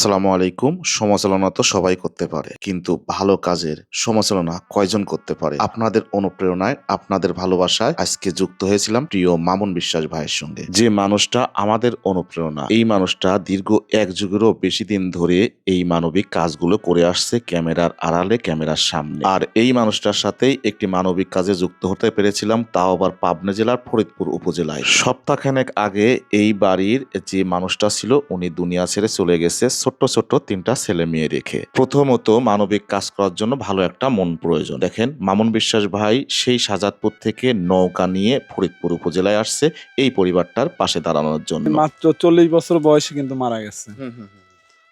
আসসালামু আলাইকুম। সমালোচনা তো সবাই করতে পারে, কিন্তু ভালো কাজের সমালোচনা কয়জন করতে পারে? আপনাদের অনুপ্রেরণায়, আপনাদের ভালোবাসায় আজকে যুক্ত হয়েছিলাম প্রিয় মামুন বিশ্বাস ভাইয়ের সঙ্গে। যে মানুষটা আমাদের অনুপ্রেরণা, এই মানুষটা দীর্ঘ এক যুগেরও বেশি দিন ধরে এই মানবিক কাজগুলো করে আসছে ক্যামেরার আড়ালে, ক্যামেরার সামনে। আর এই মানুষটার সাথেই একটি মানবিক কাজে যুক্ত হতে পেরেছিলাম তাও আবার পাবনা জেলার ফরিদপুর উপজেলায়। সপ্তাহখানেক আগে এই বাড়ির যে মানুষটা ছিল, উনি দুনিয়া ছেড়ে চলে গেছে ছোট্ট ছোট্ট তিনটা ছেলে মেয়ে রেখে। প্রথমত মানবিক কাজ করার জন্য ভালো একটা মন প্রয়োজন। দেখেন মামুন বিশ্বাস ভাই সেই সাজাদপুর থেকে নৌকা নিয়ে ফরিদপুর উপজেলায় আসছে এই পরিবারটার পাশে দাঁড়ানোর জন্য। মাত্র চল্লিশ বছর বয়সে কিন্তু মারা গেছে।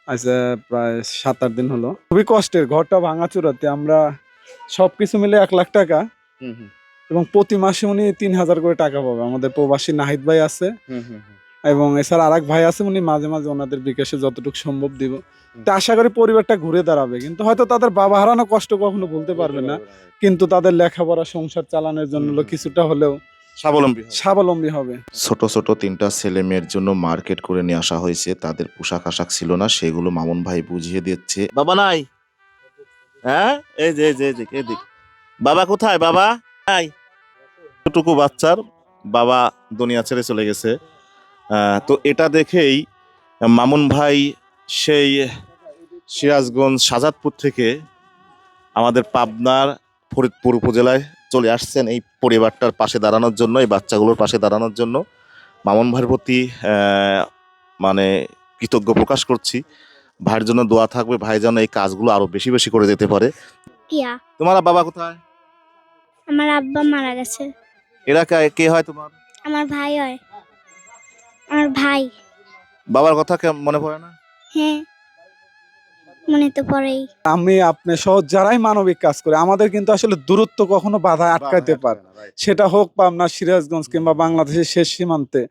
আহ, প্রায় সাত আট দিন হলো। খুবই কষ্টের ঘরটা ভাঙাচুরাতে আমরা সবকিছু মিলে এক লাখ টাকা এবং প্রতি মাসে উনি তিন হাজার করে টাকা পাবে। আমাদের প্রবাসী নাহিদ ভাই আছে। এবং এছাড়া আরেক ভাই আছে উনি মাঝে মাঝে ওনাদের বিকাশে যতটুকু সম্ভব দিব। তা আশা করি পরিবারটা ঘুরে দাঁড়াবে। কিন্তু হয়তো তাদের বাবা হারানো কষ্ট কখনো বলতে পারবে না। কিন্তু তাদের লেখাপড়া সংসার চালানোর জন্য কিছুটা হলেও স্বাবলম্বী স্বাবলম্বী হবে। ছোট ছোট তিনটা ছেলে মেয়ের জন্য মার্কেট করে নিয়ে আসা হয়েছে। তাদের পোশাক আশাক ছিল না সেগুলো মামুন ভাই বুঝিয়ে দিচ্ছে। বাবা নাই? হ্যাঁ? এই যে এই যে এই যে এদিক বাবা কোথায়? বাবা নাই? এতটুকু বাচ্চার বাবা দুনিয়া ছেড়ে চলে গেছে। তো এটা দেখেই মামুন ভাই সেই সিরাজগঞ্জ সাজাদপুর থেকে আমাদের পাবনার ফরিদপুর উপজেলায় চলে আসছেন এই পরিবারটার পাশে দাঁড়ানোর জন্য এই বাচ্চাগুলোর পাশে দাঁড়ানোর জন্য। মামুন ভাইয়ের প্রতি মানে কৃতজ্ঞ প্রকাশ করছি। ভাইয়ের জন্য দোয়া থাকবে ভাই যেন এই কাজগুলো আরও বেশি বেশি করে যেতে পারে। তোমার বাবা কোথায়? আমার আব্বা মারা গেছে। এরা কে- কে হয় তোমার? আমার ভাই হয়। আমার ভাই। বাবার কথা কে- মনে পড়ে না? হ্যাঁ মনে তো পড়েই। আমি আপনি সহ যারাই মানবিক কাজ করে আমাদের কিন্তু আসলে দূরত্ব কখনো বাধা আটকাইতে পারে। সেটা হোক পাবনা সিরাজগঞ্জ কিংবা বাংলাদেশের শেষ সীমান্তে।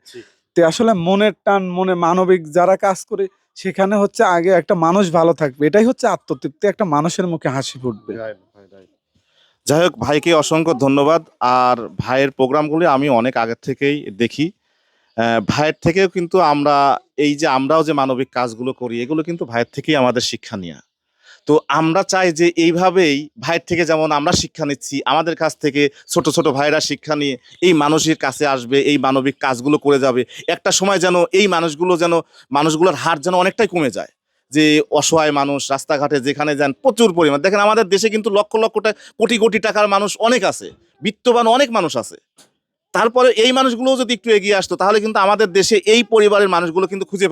তে আসলে মনের টান মনে মানবিক যারা কাজ করে সেখানে হচ্ছে আগে একটা মানুষ ভালো থাকবে। এটাই হচ্ছে আত্মতৃপ্তি একটা মানুষের মুখে হাসি ফুটবে। যাই হোক ভাইকে অসংখ্য ধন্যবাদ। আর ভাইয়ের প্রোগ্রামগুলি আমি অনেক আগের থেকেই দেখি। ভাইয়ের থেকেও কিন্তু আমরা, এই যে আমরাও যে মানবিক কাজগুলো করি, এগুলো কিন্তু ভাইয়ের থেকেই আমাদের শিক্ষা নেওয়া তো আমরা চাই যে এইভাবেই ভাইয়ের থেকে যেমন আমরা শিক্ষা নিচ্ছি, আমাদের কাছ থেকে ছোট ছোট ভাইরা শিক্ষা নিয়ে এই মানুষের কাছে আসবে, এই মানবিক কাজগুলো করে যাবে। একটা সময় যেন এই মানুষগুলো যেন, মানুষগুলোর হার যেন অনেকটাই কমে যায়। যে অসহায় মানুষ, রাস্তাঘাটে যেখানে যান প্রচুর পরিমাণ। দেখেন আমাদের দেশে কিন্তু লক্ষ লক্ষ কোটি কোটি টাকার মানুষ অনেক আছে। বিত্তবান অনেক মানুষ আছে। তারপরে এই মানুষগুলো যদি একটু এগিয়ে আসতো তাহলে কিন্তু আমাদের দেশে এই পরিবারের মানুষগুলো কিন্তু খুঁজে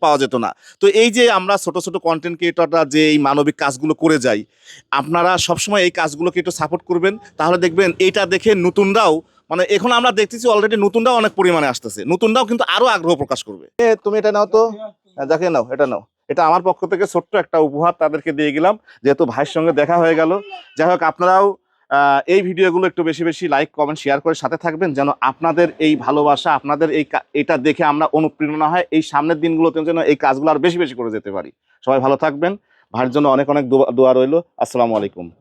পাওয়া যেত- না। তো এই যে আমরা ছোট ছোট কন্টেন্ট ক্রিয়েটররা যে এই মানবিক কাজগুলো করে যাই আপনারা সবসময় এই কাজগুলোকে একটু সাপোর্ট করবেন। তাহলে দেখবেন এইটা দেখে নতুনরাও মানে এখন আমরা দেখতেছি অলরেডি নতুনরাও অনেক পরিমাণে আসতেছে। নতুনরাও কিন্তু আরও আগ্রহ প্রকাশ করবে। তুমি এটা নাও তো। হ্যাঁ, যাকে নাও এটা নাও। এটা আমার পক্ষ থেকে ছোট্ট একটা উপহার তাদেরকে দিয়ে গেলাম। যেহেতু ভাইয়ের সঙ্গে দেখা হয়ে গেল। যাই হোক আপনারাও এই ভিডিওগুলো একটু বেশি বেশি লাইক কমেন্ট শেয়ার করে সাথে থাকবেন যেন আপনাদের এই ভালোবাসা, আপনাদের এই এটা দেখে আমরা অনুপ্রেরণা হয়, এই সামনের দিনগুলোতে যেন এই কাজগুলো আর বেশি বেশি করে যেতে পারি। সবাই ভালো থাকবেন। ভাইয়ের জন্য অনেক অনেক দোয়া- রইল। আসসালামু আলাইকুম।